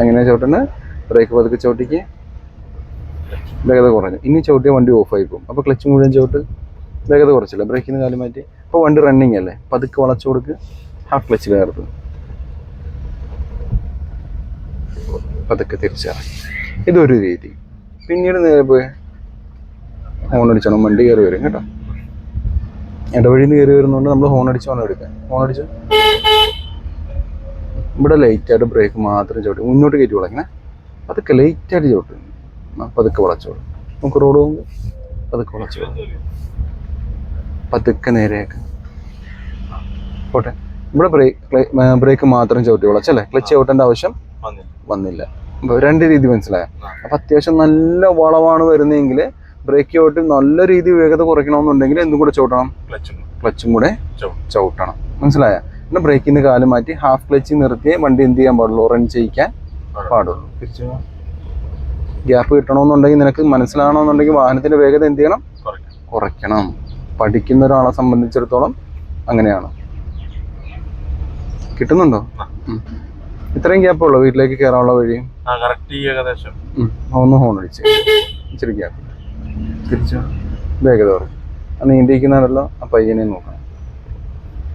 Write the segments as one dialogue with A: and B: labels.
A: എങ്ങനെയാണ് ചവിട്ടുന്നത് ബ്രേക്ക് പതുക്കെ ചവിട്ടിക്ക് വേഗത കുറഞ്ഞു. ഇനി ചവിട്ടിയ വണ്ടി ഓഫായി പോകും അപ്പോൾ ക്ലച്ച് മുഴുവൻ ചവിട്ട് വേഗത കുറച്ചില്ല. ബ്രേക്കിന് കാലം മാറ്റി. അപ്പോൾ വണ്ടി റണ്ണിങ് അല്ലേ? പതുക്കെ വളച്ചു കൊടുക്ക്. ഹാഫ് ക്ലച്ച് കയറുന്നു പതുക്കെ തിരിച്ചിറങ്ങി. ഇതൊരു രീതി. പിന്നീട് നേരെ പോയി ഹോൺ അടിച്ചോണം. വണ്ടി കയറി വരും കേട്ടോ. ഇടവഴിയിൽ നിന്ന് കയറി വരുന്നതുകൊണ്ട് നമ്മൾ ഹോൺ അടിച്ച് വേണം എടുക്കാൻ. ഹോൺ അടിച്ച്? ഇവിടെ ലൈറ്റായിട്ട് ബ്രേക്ക് മാത്രം ചവിട്ടി മുന്നോട്ട് കയറ്റി വിളങ്ങനെ അതൊക്കെ ലൈറ്റായിട്ട് ചവിട്ടി. പതുക്കെ വളച്ചോളും നമുക്ക് റോഡ് പോകുമ്പോൾ പതുക്കെ വളച്ചോളും പതുക്കെ നേരെയൊക്കെ. പോട്ടെ. ഇവിടെ ബ്രേക്ക് ബ്രേക്ക് മാത്രം ചവിട്ടി വളച്ചല്ലേ ക്ലച്ച് ചവിട്ടേണ്ട ആവശ്യം
B: വന്നില്ല.
A: രണ്ട് രീതി മനസ്സിലായ? അപ്പൊ അത്യാവശ്യം നല്ല വളവാണ് വരുന്നതെങ്കിൽ ബ്രേക്ക് ചവിട്ടി നല്ല രീതി വേഗത കുറയ്ക്കണമെന്നുണ്ടെങ്കിൽ എന്തും കൂടെ ചവിട്ടണം.
B: ക്ലച്ചും
A: കൂടെ. ചവിട്ടണം. മനസ്സിലായ? പിന്നെ ബ്രേക്കിന്റെ കാൽ മാറ്റി ഹാഫ് ക്ലച്ച് നിർത്തിയേ വണ്ടി എന്ത് ചെയ്യാൻ പാടുള്ളൂ? റൺ ചെയ്യിക്കാൻ പാടുള്ളൂ. ഗ്യാപ്പ് കിട്ടണമെന്നുണ്ടെങ്കിൽ നിനക്ക് മനസ്സിലാണോന്നുണ്ടെങ്കിൽ വാഹനത്തിന്റെ വേഗത എന്ത് ചെയ്യണം? കുറയ്ക്കണം. പഠിക്കുന്ന ഒരാളെ സംബന്ധിച്ചിടത്തോളം അങ്ങനെയാണ്. കിട്ടുന്നുണ്ടോ. ഇത്രയും ഗ്യാപ്പ് ഉള്ളൂ. വീട്ടിലേക്ക് കയറാനുള്ള വഴി?
B: ഏകദേശം.
A: ഒന്ന് ഹോൺ അടിച്ച്. ഇച്ചിരി ഗ്യാപ്പ് തിരിച്ചു വേഗത കുറയും. ആ നീണ്ടിരിക്കുന്നുണ്ടല്ലോ ആ പയ്യനെ നോക്കണം.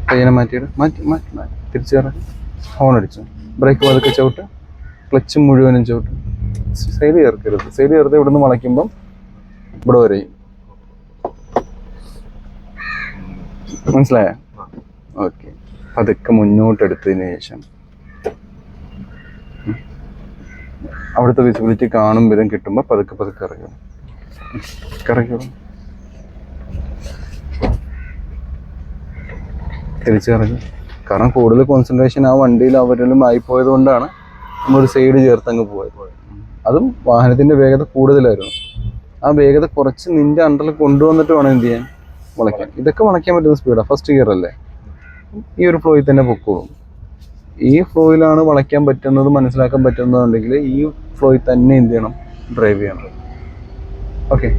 A: പയ്യനെ മാറ്റിയിട്ട് മാറ്റി മാറ്റി മാറ്റി. തിരിച്ചു കയറാൻ ഹോൺ അടിച്ചു ബ്രേക്ക് പതുക്കെ ചവിട്ട്. ക്ലച്ച് മുഴുവനും ചവിട്ട്. സൈഡ് ചേർക്കരുത് സൈഡ് ചേർത്ത് ഇവിടുന്ന് മുളയ്ക്കുമ്പം ഇവിടെ വരെയും മനസ്സിലായ? ഓക്കെ പതുക്കെ മുന്നോട്ട് എടുത്തതിന് ശേഷം. അവിടുത്തെ വിസിബിലിറ്റി കാണും വിധം കിട്ടുമ്പോൾ പതുക്കെ പതുക്കെ ഇറങ്ങണം കറക്കണം തിരിച്ചിറങ്ങി കാരണം കൂടുതൽ കോൺസെൻട്രേഷൻ ആ വണ്ടിയിൽ അവരിലും ആയിപ്പോയത് കൊണ്ടാണ് നമ്മളൊരു സൈഡ് ചേർത്ത് അങ്ങ് പോയത്. അതും വാഹനത്തിന്റെ വേഗത കൂടുതലായിരുന്നു. ആ വേഗത കുറച്ച് നിന്റെ അണ്ടറിൽ കൊണ്ടുവന്നിട്ട് വേണം എന്ത് ചെയ്യാൻ? വളയ്ക്കാൻ. ഇതൊക്കെ വളയ്ക്കാൻ പറ്റുന്ന സ്പീഡാണ് ഫസ്റ്റ് ഗിയർ അല്ലേ? ഈ ഒരു ഫ്ലോയിൽ തന്നെ പൊക്കോളും. ഈ ഫ്ലോയിലാണ് വളയ്ക്കാൻ പറ്റുന്നത് മനസ്സിലാക്കാൻ പറ്റുന്നതുണ്ടെങ്കിൽ ഈ ഫ്ലോയിൽ തന്നെ എന്ത് ചെയ്യണം? ഡ്രൈവ് ചെയ്യണം. ഓക്കെ